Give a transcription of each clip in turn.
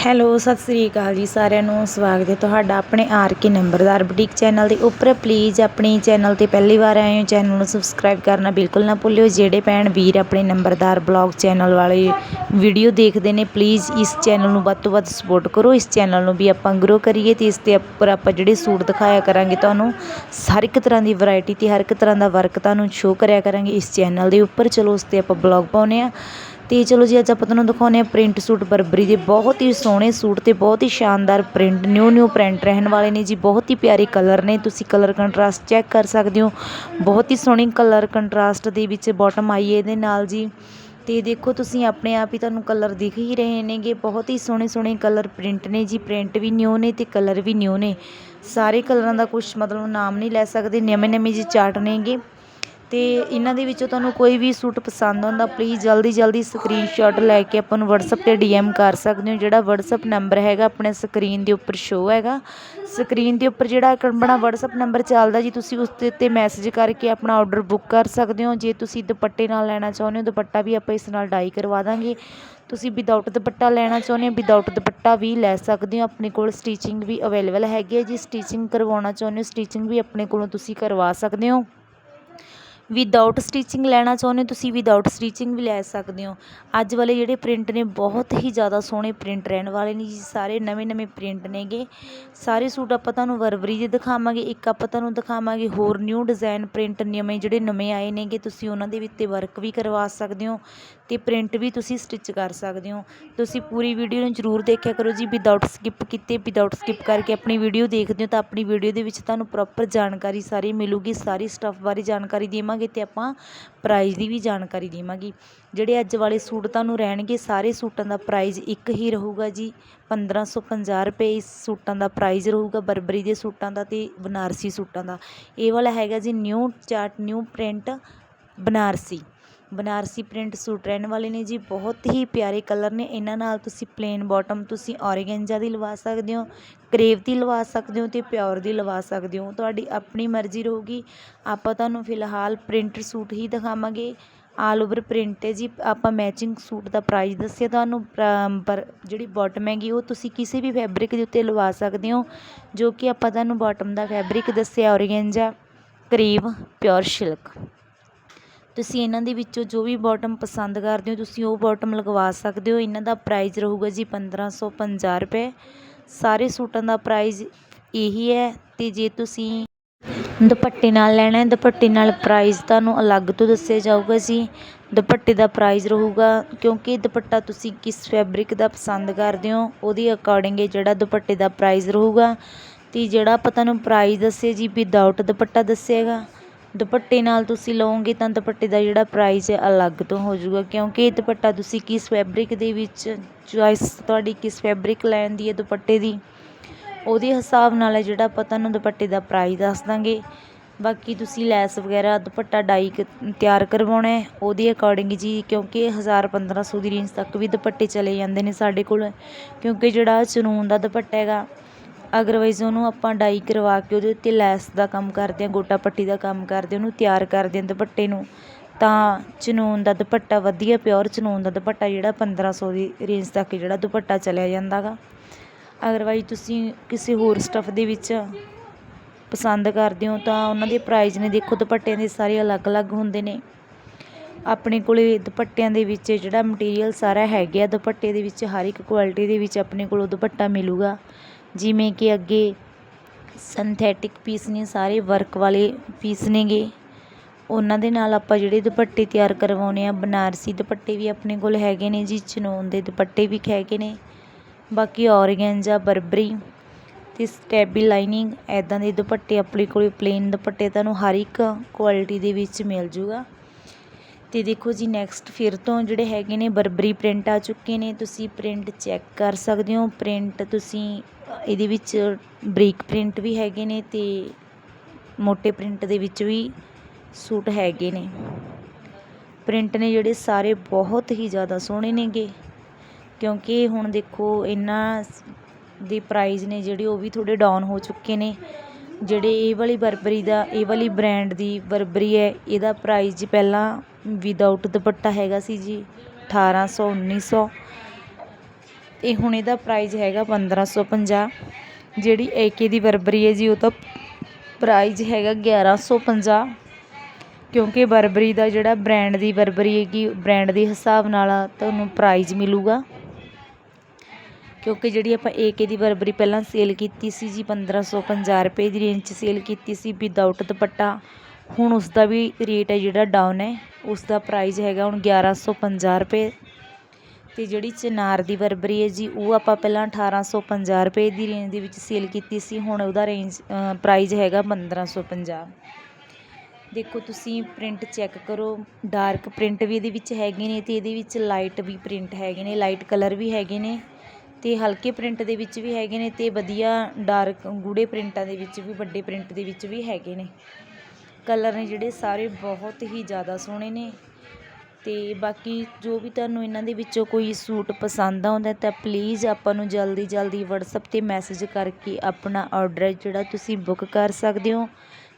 Hello, Sat Sri ਅਕਾਲ ਜੀ ਸਾਰਿਆਂ ਨੂੰ। ਸਵਾਗਤ ਹੈ ਤੁਹਾਡਾ ਆਪਣੇ ਆਰ ਕੇ ਨੰਬਰਦਾਰ ਬੁਟੀਕ ਚੈਨਲ ਦੇ ਉੱਪਰ। ਪਲੀਜ਼ ਆਪਣੇ ਚੈਨਲ ਤੇ ਪਹਿਲੀ ਵਾਰ ਆਏ ਹੋ, ਚੈਨਲ ਨੂੰ ਸਬਸਕ੍ਰਾਈਬ ਕਰਨਾ ਬਿਲਕੁਲ ਨਾ ਭੁੱਲਿਓ। ਜਿਹੜੇ ਭੈਣ ਵੀਰ ਆਪਣੇ ਨੰਬਰਦਾਰ ਬਲੌਗ ਚੈਨਲ ਵਾਲੇ ਵੀਡੀਓ ਦੇਖਦੇ ਨੇ ਪਲੀਜ਼ ਇਸ ਚੈਨਲ ਨੂੰ ਵੱਧ ਤੋਂ ਵੱਧ ਸਪੋਰਟ ਕਰੋ। ਇਸ ਚੈਨਲ ਨੂੰ ਵੀ ਆਪਾਂ ਗਰੋ ਕਰੀਏ ਤੇ ਇਸ ਤੇ ਉੱਪਰ ਆਪਾਂ ਜਿਹੜੇ ਸੂਟ ਦਿਖਾਇਆ ਕਰਾਂਗੇ, ਤੁਹਾਨੂੰ ਹਰ ਇੱਕ ਤਰ੍ਹਾਂ ਦੀ ਵੈਰਾਈਟੀ ਤੇ ਹਰ ਇੱਕ ਤਰ੍ਹਾਂ ਦਾ ਵਰਕ ਤੁਹਾਨੂੰ ਸ਼ੋਅ ਕਰਿਆ ਕਰਾਂਗੇ। ਇਸ ਚੈਨਲ ਦੇ ਉੱਪਰ, ਚਲੋ ਉਸ ਤੇ ਆਪਾਂ ਬਲੌਗ ਪਾਉਨੇ ਆ ਤੇ ਚਲੋ ਜੀ, ਅੱਜ ਆਪਾਂ ਤੁਹਾਨੂੰ ਦਿਖਾਉਂਦੇ ਆ ਪ੍ਰਿੰਟ ਸੂਟ ਬਰਬਰੀ ਦੇ। ਬਹੁਤ ਹੀ ਸੋਹਣੇ ਸੂਟ ਤੇ ਬਹੁਤ ਹੀ ਸ਼ਾਨਦਾਰ ਪ੍ਰਿੰਟ ਨਿਊ ਨਿਊ ਪ੍ਰਿੰਟ ਰਹਿਣ ਵਾਲੇ ਨੇ ਜੀ। ਬਹੁਤ ਹੀ ਪਿਆਰੇ ਕਲਰ ਨੇ, ਤੁਸੀਂ ਕਲਰ ਕੰਟਰਾਸਟ ਚੈੱਕ ਕਰ ਸਕਦੇ ਹੋ। ਬਹੁਤ ਹੀ ਸੋਹਣੀ ਕਲਰ ਕੰਟਰਾਸਟ ਦੇ ਵਿੱਚ ਬਾਟਮ ਆਈ ਹੈ ਇਹਦੇ ਨਾਲ ਜੀ। ਤੇ ਦੇਖੋ, ਤੁਸੀਂ ਆਪਣੇ ਆਪ ਹੀ ਤੁਹਾਨੂੰ ਕਲਰ ਦਿਖ ਹੀ ਰਹੇ ਨੇਗੇ। ਬਹੁਤ ਹੀ ਸੋਹਣੇ ਸੋਹਣੇ ਕਲਰ ਪ੍ਰਿੰਟ ਨੇ ਜੀ। ਪ੍ਰਿੰਟ ਵੀ ਨਿਊ ਨੇ ਤੇ ਕਲਰ ਵੀ ਨਿਊ ਨੇ। ਸਾਰੇ ਕਲਰਾਂ ਦਾ ਕੁਝ ਮਤਲਬ ਨਾਮ ਨਹੀਂ ਲੈ ਸਕਦੇ। ਨਵੇਂ ਨਵੇਂ ਜੀ ਚਾਰਟ ਨੇਗੇ। ਅਤੇ ਇਹਨਾਂ ਦੇ ਵਿੱਚੋਂ ਤੁਹਾਨੂੰ ਕੋਈ ਵੀ ਸੂਟ ਪਸੰਦ ਆਉਂਦਾ ਪਲੀਜ਼ ਜਲਦੀ ਜਲਦੀ ਸਕਰੀਨਸ਼ਾਟ ਲੈ ਕੇ ਆਪਾਂ ਨੂੰ ਵਟਸਐਪ ਤੇ DM ਕਰ ਸਕਦੇ ਹੋ। ਜਿਹੜਾ ਵਟਸਐਪ ਨੰਬਰ ਹੈਗਾ ਆਪਣੇ ਸਕਰੀਨ ਦੇ ਉੱਪਰ ਸ਼ੋ ਹੈਗਾ। ਸਕਰੀਨ ਦੇ ਉੱਪਰ ਜਿਹੜਾ ਆਪਣਾ ਵਟਸਐਪ ਨੰਬਰ ਚੱਲਦਾ ਜੀ, ਤੁਸੀਂ ਉਸ ਦੇ ਉੱਤੇ ਮੈਸੇਜ ਕਰਕੇ ਆਪਣਾ ਆਰਡਰ ਬੁੱਕ ਕਰ ਸਕਦੇ ਹੋ। ਜੇ ਤੁਸੀਂ ਦੁਪੱਟੇ ਨਾਲ ਲੈਣਾ ਚਾਹੁੰਦੇ ਹੋ, ਦੁਪੱਟਾ ਵੀ ਆਪਾਂ ਇਸ ਨਾਲ ਡਾਈ ਕਰਵਾ ਦਾਂਗੇ। ਤੁਸੀਂ ਵਿਦਆਊਟ ਦੁਪੱਟਾ ਲੈਣਾ ਚਾਹੁੰਦੇ ਹੋ ਵਿਦਆਊਟ ਦੁਪੱਟਾ ਵੀ ਲੈ ਸਕਦੇ ਹੋ। ਆਪਣੇ ਕੋਲ ਸਟੀਚਿੰਗ ਵੀ ਅਵੇਲੇਬਲ ਹੈਗੀ ਹੈ ਜੀ। ਸਟੀਚਿੰਗ ਕਰਵਾਉਣਾ ਚਾਹੁੰਦੇ ਹੋ ਸਟੀਚਿੰਗ ਵੀ ਆਪਣੇ ਕੋਲੋਂ ਤੁਸੀਂ ਕਰਵਾ ਸਕਦੇ ਹੋ। ਵਿਦਆਊਟ ਸਟਿਚਿੰਗ ਲੈਣਾ ਚਾਹੁੰਦੇ ਹੋ, ਤੁਸੀਂ ਵਿਦਆਊਟ ਸਟਿਚਿੰਗ ਵੀ ਲੈ ਸਕਦੇ ਹੋ। ਅੱਜ ਵਾਲੇ ਜਿਹੜੇ ਪ੍ਰਿੰਟ ਨੇ, ਬਹੁਤ ਹੀ ਜ਼ਿਆਦਾ ਸੋਹਣੇ ਪ੍ਰਿੰਟ ਰਹਿਣ ਵਾਲੇ ਨੇ ਜੀ। ਸਾਰੇ ਨਵੇਂ ਨਵੇਂ ਪ੍ਰਿੰਟ ਨੇਗੇ। ਸਾਰੇ ਸੂਟ ਆਪਾਂ ਤੁਹਾਨੂੰ ਵਰਵਰੀ ਦੇ ਦਿਖਾਵਾਂਗੇ। ਇੱਕ ਆਪਾਂ ਤੁਹਾਨੂੰ ਦਿਖਾਵਾਂਗੇ ਹੋਰ ਨਿਊ ਡਿਜ਼ਾਈਨ ਪ੍ਰਿੰਟ ਨਵੇਂ ਜਿਹੜੇ ਨਵੇਂ ਆਏ ਨੇਗੇ। ਤੁਸੀਂ ਉਹਨਾਂ ਦੇ ਵਿੱਚ ਵਰਕ ਵੀ ਕਰਵਾ ਸਕਦੇ ਹੋ ਤੇ ਪ੍ਰਿੰਟ ਵੀ ਤੁਸੀਂ ਸਟਿਚ ਕਰ ਸਕਦੇ ਹੋ। ਤੁਸੀਂ ਪੂਰੀ ਵੀਡੀਓ ਨੂੰ ਜ਼ਰੂਰ ਦੇਖਿਆ ਕਰੋ ਜੀ। ਵਿਦਆਊਟ ਸਕਿਪ ਕੀਤੇ ਵਿਦਆਊਟ ਸਕਿਪ ਕਰਕੇ ਆਪਣੀ ਵੀਡੀਓ ਦੇਖਦੇ ਹੋ ਤਾਂ ਆਪਣੀ ਵੀਡੀਓ ਦੇ ਵਿੱਚ ਤੁਹਾਨੂੰ ਪ੍ਰੋਪਰ ਜਾਣਕਾਰੀ ਸਾਰੀ ਮਿਲੂਗੀ। ਸਾਰੀ ਸਟੱਫ ਬਾਰੇ ਜਾਣਕਾਰੀ ਦੇਵਾਂਗੇ। ਅਤੇ ਆਪਾਂ ਪ੍ਰਾਈਜ਼ ਦੀ ਵੀ ਜਾਣਕਾਰੀ ਦੇਵਾਂਗੇ। ਜਿਹੜੇ ਅੱਜ ਵਾਲੇ ਸੂਟ ਤੁਹਾਨੂੰ ਰਹਿਣਗੇ, ਸਾਰੇ ਸੂਟਾਂ ਦਾ ਪ੍ਰਾਈਜ਼ ਇੱਕ ਹੀ ਰਹੂਗਾ ਜੀ। 1550 ਰੁਪਏ ਇਸ ਸੂਟਾਂ ਦਾ ਪ੍ਰਾਈਜ਼ ਰਹੂਗਾ, ਬਰਬਰੀ ਦੇ ਸੂਟਾਂ ਦਾ ਅਤੇ ਬਨਾਰਸੀ ਸੂਟਾਂ ਦਾ। ਇਹ ਵਾਲਾ ਹੈਗਾ ਜੀ new chart new print Banarasi. Banarasi print suit ਰਹਿਣ ਵਾਲੇ ਨੇ ਜੀ, ਬਹੁਤ ਹੀ ਪਿਆਰੇ ਕਲਰ ਨੇ। ਇਹਨਾਂ ਨਾਲ ਤੁਸੀਂ ਪਲੇਨ ਬਾਟਮ ਤੁਸੀਂ ਔਰਗੈਂਜਾ ਦੀ ਲਵਾ ਸਕਦੇ ਹੋ, ਕਰੇਵ ਦੀ ਲਵਾ ਸਕਦੇ ਹੋ ਤੇ ਪਿਓਰ ਦੀ ਲਵਾ ਸਕਦੇ ਹੋ। ਤੁਹਾਡੀ ਆਪਣੀ ਮਰਜ਼ੀ ਰਹੂਗੀ। ਆਪਾਂ ਤੁਹਾਨੂੰ ਫਿਲਹਾਲ ਪ੍ਰਿੰਟ ਸੂਟ ਹੀ ਦਿਖਾਵਾਂਗੇ। ਆਲ ਓਵਰ ਪ੍ਰਿੰਟ ਹੈ ਜੀ, ਆਪਾਂ ਮੈਚਿੰਗ ਸੂਟ ਦਾ ਪ੍ਰਾਈਸ ਦੱਸਿਆ ਤੁਹਾਨੂੰ। ਪਰ ਜਿਹੜੀ ਬਾਟਮ ਹੈਗੀ, ਉਹ ਤੁਸੀਂ ਕਿਸੇ ਵੀ ਫੈਬਰਿਕ ਦੇ ਉੱਤੇ ਲਵਾ ਸਕਦੇ ਹੋ, ਜੋ ਕਿ ਆਪਾਂ ਤੁਹਾਨੂੰ ਬਾਟਮ ਦਾ ਫੈਬਰਿਕ ਦੱਸਿਆ ਔਰਗੈਂਜਾ ਕਰੀਬ ਪਿਓਰ, ਸਿਲਕ। ਤੁਸੀਂ ਇਹਨਾਂ ਦੇ ਵਿੱਚੋਂ ਜੋ ਵੀ ਬੋਟਮ ਪਸੰਦ ਕਰਦੇ ਹੋ, ਤੁਸੀਂ ਉਹ ਬੋਟਮ ਲਗਵਾ ਸਕਦੇ ਹੋ। ਇਹਨਾਂ ਦਾ ਪ੍ਰਾਈਜ਼ ਰਹੂਗਾ ਜੀ 1550 ਰੁਪਏ। ਸਾਰੇ ਸੂਟਾਂ ਦਾ ਪ੍ਰਾਈਜ਼ ਇਹੀ ਹੈ ਅਤੇ ਜੇ ਤੁਸੀਂ ਦੁਪੱਟੇ ਨਾਲ ਲੈਣਾ ਹੈ, ਦੁਪੱਟੇ ਨਾਲ ਪ੍ਰਾਈਜ਼ ਤੁਹਾਨੂੰ ਅਲੱਗ ਤੋਂ ਦੱਸਿਆ ਜਾਊਗਾ ਜੀ। ਦੁਪੱਟੇ ਦਾ ਪ੍ਰਾਈਜ਼ ਰਹੂਗਾ ਕਿਉਂਕਿ ਦੁਪੱਟਾ ਤੁਸੀਂ ਕਿਸ ਫੈਬਰਿਕ ਦਾ ਪਸੰਦ ਕਰਦੇ ਹੋ, ਉਹਦੇ ਅਕੋਰਡਿੰਗ ਜਿਹੜਾ ਦੁਪੱਟੇ ਦਾ ਪ੍ਰਾਈਜ਼ ਰਹੂਗਾ। ਤੇ ਜਿਹੜਾ ਆਪਾਂ ਤੁਹਾਨੂੰ ਪ੍ਰਾਈਜ਼ ਦੱਸਿਆ ਜੀ ਵਿਦਆਊਟ ਦੁਪੱਟਾ ਦੱਸਿਆਗਾ ਦੁਪੱਟੇ ਨਾਲ ਤੁਸੀਂ ਲਓਗੇ ਤਾਂ ਦੁਪੱਟੇ ਦਾ ਜਿਹੜਾ ਪ੍ਰਾਈਜ਼ ਹੈ ਅਲੱਗ ਤੋਂ ਹੋ ਜਾਊਗਾ। ਕਿਉਂਕਿ ਇਹ ਦੁਪੱਟਾ ਤੁਸੀਂ ਕਿਸ ਫੈਬਰਿਕ ਦੇ ਵਿੱਚ ਚੁਆਇਸ ਤੁਹਾਡੀ ਕਿਸ ਫੈਬਰਿਕ ਲੈਣ ਦੀ ਹੈ ਦੁਪੱਟੇ ਦੀ, ਉਹਦੇ ਹਿਸਾਬ ਨਾਲ ਹੈ ਜਿਹੜਾ ਆਪਾਂ ਤੁਹਾਨੂੰ ਦੁਪੱਟੇ ਦਾ ਪ੍ਰਾਈਜ਼ ਦੱਸ ਦਾਂਗੇ। ਬਾਕੀ ਤੁਸੀਂ ਲੈਸ ਵਗੈਰਾ ਦੁਪੱਟਾ ਡਾਈ ਤਿਆਰ ਕਰਵਾਉਣਾ ਹੈ, ਉਹਦੇ ਅਕੋਰਡਿੰਗ ਜੀ ਕਿਉਂਕਿ 1000 1500 ਦੀ ਰੇਂਜ ਤੱਕ ਵੀ ਦੁਪੱਟੇ ਚਲੇ ਜਾਂਦੇ ਨੇ ਸਾਡੇ ਕੋਲ। ਕਿਉਂਕਿ ਜਿਹੜਾ ਚਨੂਨ ਦਾ ਦੁਪੱਟਾ ਹੈਗਾ ਅਦਰਵਾਈਜ਼ ਉਹਨੂੰ ਆਪਾਂ ਡਾਈ ਕਰਵਾ ਕੇ ਉਹਦੇ ਉੱਤੇ ਲੈਸ ਦਾ ਕੰਮ ਕਰਦੇ ਹਾਂ, ਗੋਟਾ ਪੱਟੀ ਦਾ ਕੰਮ ਕਰਦੇ ਉਹਨੂੰ ਤਿਆਰ ਕਰਦੇ ਹਾਂ ਦੁਪੱਟੇ ਨੂੰ। ਤਾਂ ਚਨੂਨ ਦਾ ਦੁਪੱਟਾ ਵਧੀਆ ਪਿਓਰ ਚਨੂਨ ਦਾ ਦੁਪੱਟਾ ਜਿਹੜਾ 1500 ਦੀ ਰੇਂਜ ਤੱਕ ਜਿਹੜਾ ਦੁਪੱਟਾ ਚਲਿਆ ਜਾਂਦਾ ਗਾ। ਅਦਰਵਾਈਜ਼ ਤੁਸੀਂ ਕਿਸੇ ਹੋਰ ਸਟੱਫ ਦੇ ਵਿੱਚ ਪਸੰਦ ਕਰਦੇ ਹੋ ਤਾਂ ਉਹਨਾਂ ਦੇ ਪ੍ਰਾਈਜ਼ ਨੇ ਦੇਖੋ ਦੁਪੱਟਿਆਂ ਦੇ ਸਾਰੇ ਅਲੱਗ-ਅਲੱਗ ਹੁੰਦੇ ਨੇ। ਆਪਣੇ ਕੋਲੇ ਦੁਪੱਟਿਆਂ ਦੇ ਵਿੱਚ ਜਿਹੜਾ ਮਟੀਰੀਅਲ ਸਾਰਾ ਹੈਗਾ ਦੁਪੱਟੇ ਦੇ ਵਿੱਚ ਹਰ ਇੱਕ ਕੁਆਲਿਟੀ ਦੇ ਵਿੱਚ ਆਪਣੇ ਕੋਲੋਂ ਦੁਪੱਟਾ ਮਿਲੂਗਾ। ਜਿਵੇਂ ਕਿ ਅੱਗੇ ਸਿੰਥੈਟਿਕ ਪੀਸ ਨੇ, ਸਾਰੇ ਵਰਕ ਵਾਲੇ ਪੀਸ ਨੇਗੇ। ਉਹਨਾਂ ਦੇ ਨਾਲ ਆਪਾਂ ਜਿਹੜੇ ਦੁਪੱਟੇ ਤਿਆਰ ਕਰਵਾਉਨੇ ਆ, ਬਨਾਰਸੀ ਦੁਪੱਟੇ ਵੀ ਆਪਣੇ ਕੋਲ ਹੈਗੇ ਨੇ ਜੀ ਚਨੋਨ ਦੇ ਦੁਪੱਟੇ ਵੀ ਹੈਗੇ ਨੇ। ਬਾਕੀ ਔਰਗੈਂਜਾ, ਬਰਬਰੀ ਤੇ ਸਟੈਬੀ ਲਾਈਨਿੰਗ ਐਦਾਂ ਦੇ ਦੁਪੱਟੇ ਆਪਣੇ ਕੋਲ ਪਲੇਨ ਦੁਪੱਟੇ ਤੁਹਾਨੂੰ ਹਰ ਇੱਕ ਕੁਆਲਿਟੀ ਦੇ ਵਿੱਚ ਮਿਲ ਜੂਗਾ। ਅਤੇ ਦੇਖੋ ਜੀ ਨੈਕਸਟ ਫਿਰ ਤੋਂ ਜਿਹੜੇ ਹੈਗੇ ਨੇ ਬਰਬਰੀ ਪ੍ਰਿੰਟ ਆ ਚੁੱਕੇ ਨੇ, ਤੁਸੀਂ ਪ੍ਰਿੰਟ ਚੈੱਕ ਕਰ ਸਕਦੇ ਹੋ। ਪ੍ਰਿੰਟ ਤੁਸੀਂ ਇਹਦੇ ਵਿੱਚ ਬਰੀਕ ਪ੍ਰਿੰਟ ਵੀ ਹੈਗੇ ਨੇ ਤੇ ਮੋٹے ਪ੍ਰਿੰਟ ਦੇ ਵਿੱਚ ਵੀ ਸੂਟ ਹੈਗੇ ਨੇ। ਪ੍ਰਿੰਟ ਨੇ ਜਿਹੜੇ ਸਾਰੇ ਬਹੁਤ ਹੀ ਜ਼ਿਆਦਾ ਸੋਹਣੇ ਨੇਗੇ, ਕਿਉਂਕਿ ਹੁਣ ਦੇਖੋ ਇਹਨਾਂ ਦੇ ਪ੍ਰਾਈਜ਼ ਨੇ ਜਿਹੜੇ ਉਹ ਵੀ ਥੋੜੇ ਡਾਊਨ ਹੋ ਚੁੱਕੇ ਨੇ। ਜਿਹੜੇ ਇਹ ਵਾਲੀ ਬਰਬਰੀ ਦਾ, ਇਹ ਵਾਲੀ ਬ੍ਰਾਂਡ ਦੀ ਬਰਬਰੀ ਹੈ, ਇਹਦਾ ਪ੍ਰਾਈਜ਼ ਜੀ ਪਹਿਲਾਂ ਵਿਦਆਊਟ ਦੁਪੱਟਾ ਹੈਗਾ ਸੀ ਜੀ 1800 1900 ਤੇ ਹੁਣ ਇਹਦਾ ਪ੍ਰਾਈਜ਼ ਹੈਗਾ 1550 ਜਿਹੜੀ ਏਕੇ ਦੀ ਬਰਬਰੀ ਹੈ ਜੀ, ਉਹ ਤਾਂ ਪ੍ਰਾਈਜ਼ ਹੈਗਾ 1150 ਕਿਉਂਕਿ ਬਰਬਰੀ ਦਾ ਜਿਹੜਾ ਬ੍ਰਾਂਡ ਦੀ ਬਰਬਰੀ ਹੈਗੀ ਬ੍ਰਾਂਡ ਦੇ ਹਿਸਾਬ ਨਾਲ ਤੁਹਾਨੂੰ ਪ੍ਰਾਈਜ਼ ਮਿਲੂਗਾ। ਕਿਉਂਕਿ ਜਿਹੜੀ ਆਪਾਂ ਏਕੇ ਦੀ ਬਰਬਰੀ ਪਹਿਲਾਂ ਸੇਲ ਕੀਤੀ ਸੀ ਜੀ 1550 ਰੁਪਏ ਦੀ ਰੇਂਜ 'ਚ ਸੇਲ ਕੀਤੀ ਸੀ ਵਿਦਆਊਟ ਦੁਪੱਟਾ। ਹੁਣ ਉਸ ਦਾ ਵੀ ਰੇਟ ਹੈ ਜਿਹੜਾ ਡਾਊਨ ਹੈ ਉਸ ਦਾ ਪ੍ਰਾਈਜ਼ ਹੈਗਾ ਹੁਣ 1150 ਰੁਪਏ। ਅਤੇ ਜਿਹੜੀ ਚਨਾਰ ਦੀ ਬਰਬਰੀ ਹੈ ਜੀ, ਉਹ ਆਪਾਂ ਪਹਿਲਾਂ 1850 ਰੁਪਏ ਦੀ ਰੇਂਜ ਦੇ ਵਿੱਚ ਸੇਲ ਕੀਤੀ ਸੀ, ਹੁਣ ਉਹਦਾ ਰੇਂਜ ਪ੍ਰਾਈਜ਼ ਹੈਗਾ 1550 ਦੇਖੋ ਤੁਸੀਂ ਪ੍ਰਿੰਟ ਚੈੱਕ ਕਰੋ ਡਾਰਕ ਪ੍ਰਿੰਟ ਵੀ ਇਹਦੇ ਵਿੱਚ ਹੈਗੇ ਨੇ ਅਤੇ ਇਹਦੇ ਵਿੱਚ ਲਾਈਟ ਵੀ ਪ੍ਰਿੰਟ ਹੈਗੇ ਨੇ ਲਾਈਟ ਕਲਰ ਵੀ ਹੈਗੇ ਨੇ ਅਤੇ ਹਲਕੇ ਪ੍ਰਿੰਟ ਦੇ ਵਿੱਚ ਵੀ ਹੈਗੇ ਨੇ ਅਤੇ ਵਧੀਆ ਡਾਰਕ ਗੂੜੇ ਪ੍ਰਿੰਟਾਂ ਦੇ ਵਿੱਚ ਵੀ, ਵੱਡੇ ਪ੍ਰਿੰਟ ਦੇ ਵਿੱਚ ਵੀ ਹੈਗੇ ਨੇ। ਕਲਰ ਨੇ ਜਿਹੜੇ ਸਾਰੇ ਬਹੁਤ ਹੀ ਜ਼ਿਆਦਾ ਸੋਹਣੇ ਨੇ। ਅਤੇ ਬਾਕੀ ਜੋ ਵੀ ਤੁਹਾਨੂੰ ਇਹਨਾਂ ਦੇ ਵਿੱਚੋਂ ਕੋਈ ਸੂਟ ਪਸੰਦ ਆਉਂਦਾ ਤਾਂ ਪਲੀਜ਼ ਆਪਾਂ ਨੂੰ ਜਲਦੀ ਜਲਦੀ WhatsApp ਤੇ ਮੈਸੇਜ ਕਰਕੇ ਆਪਣਾ ਆਰਡਰ ਜਿਹੜਾ ਤੁਸੀਂ ਬੁੱਕ ਕਰ ਸਕਦੇ ਹੋ।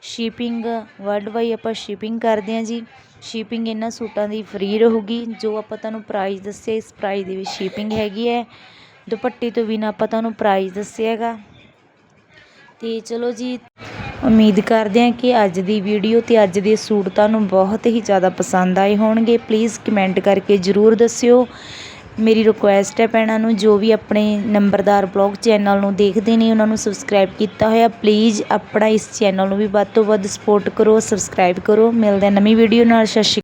ਸ਼ਿਪਿੰਗ ਵਰਲਡ ਵਾਈ ਆਪਾਂ ਸ਼ਿਪਿੰਗ ਕਰਦੇ ਹਾਂ ਜੀ। ਸ਼ਿਪਿੰਗ ਇਹਨਾਂ ਸੂਟਾਂ ਦੀ ਫ੍ਰੀ ਰਹੂਗੀ। ਜੋ ਆਪਾਂ ਤੁਹਾਨੂੰ ਪ੍ਰਾਈਸ ਦੱਸਿਆ, ਇਸ ਪ੍ਰਾਈਸ ਦੇ ਵਿੱਚ ਸ਼ਿਪਿੰਗ ਹੈਗੀ ਹੈ। ਦੁਪੱਟੇ ਤੋਂ ਬਿਨਾਂ ਆਪਾਂ ਤੁਹਾਨੂੰ ਪ੍ਰਾਈਸ ਦੱਸਿਆ ਹੈਗਾ। ਤੇ ਚਲੋ ਜੀ ਉਮੀਦ ਕਰਦੇ ਹਾਂ ਕਿ ਅੱਜ ਦੀ ਵੀਡੀਓ ਤੇ ਅੱਜ ਦੇ ਸੂਟ ਤੁਹਾਨੂੰ ਬਹੁਤ ਹੀ ਜ਼ਿਆਦਾ ਪਸੰਦ ਆਏ ਹੋਣਗੇ। ਪਲੀਜ਼ ਕਮੈਂਟ ਕਰਕੇ ਜ਼ਰੂਰ ਦੱਸਿਓ। ਮੇਰੀ ਰਿਕੁਐਸਟ ਹੈ ਭੈਣਾਂ ਨੂੰ, ਜੋ ਵੀ ਆਪਣੇ ਨੰਬਰਦਾਰ ਬਲੌਗ ਚੈਨਲ ਨੂੰ ਦੇਖਦੇ ਨੇ, ਉਹਨਾਂ ਨੂੰ ਸਬਸਕ੍ਰਾਈਬ ਕੀਤਾ ਹੋਇਆ ਪਲੀਜ਼ ਆਪਣਾ ਇਸ ਚੈਨਲ ਨੂੰ ਵੀ ਵੱਧ ਤੋਂ ਵੱਧ ਸਪੋਰਟ ਕਰੋ ਸਬਸਕ੍ਰਾਈਬ ਕਰੋ। ਮਿਲਦੇ ਹਾਂ ਨਵੀਂ ਵੀਡੀਓ ਨਾਲ, ਸਤਿ ਸ਼੍ਰੀ